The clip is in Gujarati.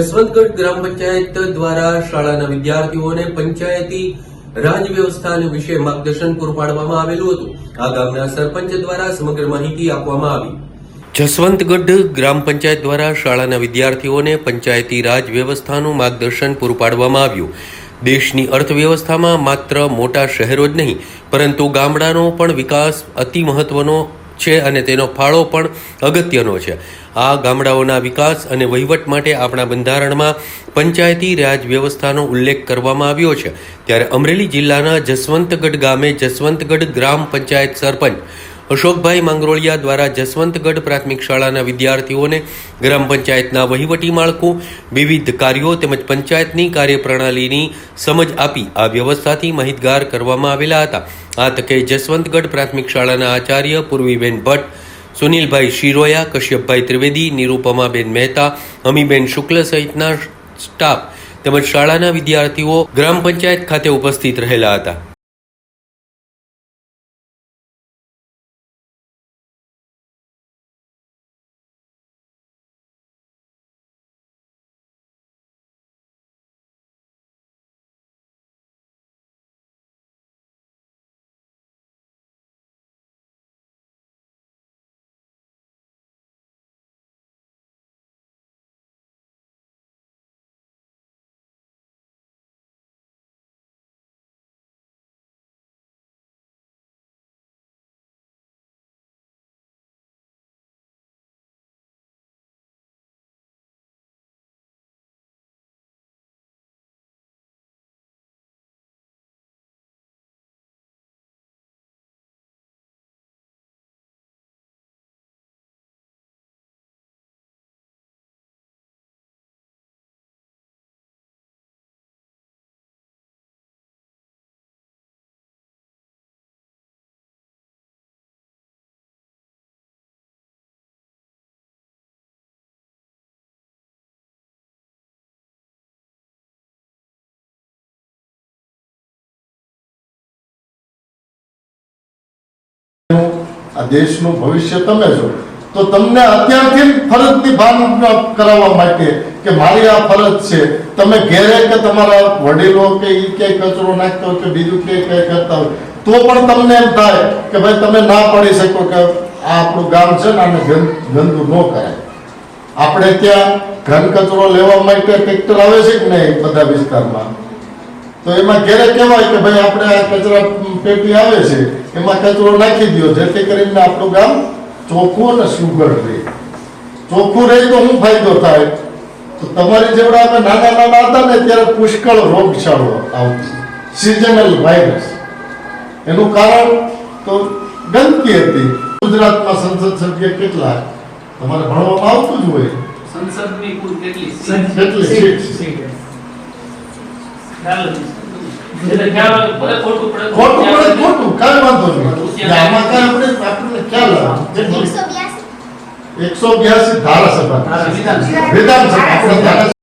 જસવંતગઢ ગ્રામ પંચાયત દ્વારા શાળાના વિદ્યાર્થીઓને પંચાયતી રાજ વ્યવસ્થા વિશે માર્ગદર્શન પૂરું પાડવામાં આવેલું હતું. આ ગામના સરપંચ દ્વારા સમગ્ર માહિતી આપવામાં આવી. જસવંતગઢ ગ્રામ પંચાયત દ્વારા શાળાના વિદ્યાર્થીઓને પંચાયતી રાજ વ્યવસ્થાનું માર્ગદર્શન પૂરું પાડવામાં આવ્યું. દેશની અર્થવ્યવસ્થામાં માત્ર મોટા શહેરો જ નહીં, પરંતુ ગામડાનો પણ વિકાસ અતિ મહત્વનો છે અને તેનો ફાળો પણ અગત્યનો છે. આ ગામડાઓના વિકાસ અને વહીવટ માટે આપણા બંધારણમાં પંચાયતી રાજ વ્યવસ્થાનો ઉલ્લેખ કરવામાં આવ્યો છે. ત્યારે અમરેલી જિલ્લાના જસવંતગઢ ગામે જસવંતગઢ ગ્રામ પંચાયત સરપંચ અશોકભાઈ માંગરોળિયા દ્વારા જસવંતગઢ પ્રાથમિક શાળાના વિદ્યાર્થીઓને ગ્રામ પંચાયતના વહીવટી માળખું, વિવિધ કાર્યો તેમજ પંચાયતની કાર્યપ્રણાલીની સમજ આપી આ વ્યવસ્થાથી માહિતગાર કરવામાં આવેલા હતા. આ તકે જસવંતગઢ પ્રાથમિક શાળાના આચાર્ય પૂર્વીબેન ભટ્ટ, સુનિલભાઈ શિરોયા, કશ્યપભાઈ ત્રિવેદી, નિરૂપમાબેન મહેતા હમીબેન શુક્લ સહિતના સ્ટાફ તેમજ શાળાના વિદ્યાર્થીઓ ગ્રામ પંચાયત ખાતે ઉપસ્થિત રહેલા હતા. દેશનું ભવિષ્ય તમે છો. તો તમને અત્યારથી ફરજની ભાન કરાવવા માટે કે મારી આ ફરજ છે. તમે ઘેરે કે તમારા વડીલો કે ઈ ક્યાંય કચરો નાખતા હોય કે બીજું ક્યાંય ક્યાંય કરતા હોય, તો પણ તમને એમ થાય કે ભાઈ તમે ના પડી શકો કે આ આપણું ગામ છે ને આને ગંદુ ન કરાય. આપણે ત્યાં ઘન કચરો લેવા માટે ટ્રેક્ટર આવે છે કે નહીં બધા વિસ્તારમાં? તો એમાં ક્યારેક કહેવાય કે ભાઈ આપણે આ કચરા પેટી આવે છે એમાં કચરો નાખી દો જેથી કરીને આપણું ગામ ચોખ્ખું અને સુગર રહે. ચોખ્ખું રહે તો શું ફાયદો થાય? તો તમારી જેવડા અમે નાના નાના હતા ને ત્યારે પુષ્કળ રોગચાળો આવતી. સિઝનલ વાયરસ એનું કારણ તો ગંદકી હતી. ગુજરાતમાં સંસદ સભ્ય કેટલા? તમારે ભણવામાં આવતું જ હોય. સંસદની કુલ કેટલી? કેટલી? સીટ ખ્યાલ નથી. એટલે ખ્યાલ ભલે ખોટું પડે તો ખોટું પડે ખોટું કાંઈ વાંધો નહીં. આમાં કાંઈ આપણે આપણને ખ્યાલ આવે. એકસો બ્યાસી. ધારાસભા. વિધાનસભા.